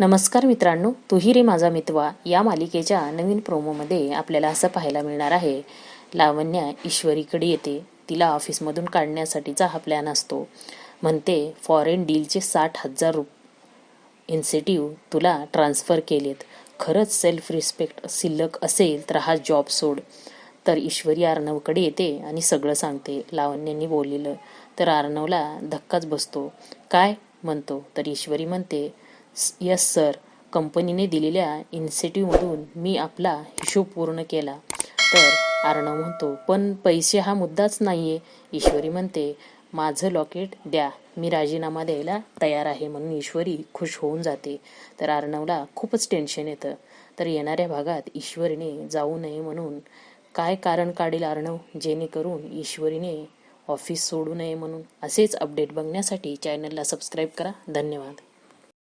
नमस्कार मित्रांनो तुही रे माझा मितवा. या मालिकेच्या नवीन प्रोमोमध्ये आपल्याला असं पाहायला मिळणार आहे लावण्या ईश्वरीकडे येते. तिला ऑफिसमधून काढण्यासाठीचा हा प्लॅन असतो. म्हणते फॉरेन डीलचे साठ हजार रुप इन्सेटिव्ह तुला ट्रान्स्फर केलेत. खरंच सेल्फ रिस्पेक्ट शिल्लक असेल तर हा जॉब सोड. तर ईश्वरी अर्णवकडे येते आणि सगळं सांगते. लावण्यांनी बोललेलं. तर अर्णवला धक्काच बसतो. काय? म्हणतो. तर ईश्वरी म्हणते यस सर कंपनीने दिलेल्या इन्सेटिव्हमधून मी आपला हिशोब पूर्ण केला. तर अर्णव म्हणतो पण पैसे हा मुद्दाच नाही आहे ईश्वरी म्हणते माझं लॉकेट द्या. मी राजीनामा द्यायला तयार आहे. म्हणून ईश्वरी खुश होऊन जाते. तर अर्णवला खूपच टेन्शन येतं. तर येणाऱ्या भागात ईश्वरीने जाऊ नये म्हणून काय कारण काढेल अर्णव जेणेकरून ईश्वरीने ऑफिस सोडू नये म्हणून. असेच अपडेट बघण्यासाठी चॅनलला सबस्क्राईब करा. धन्यवाद.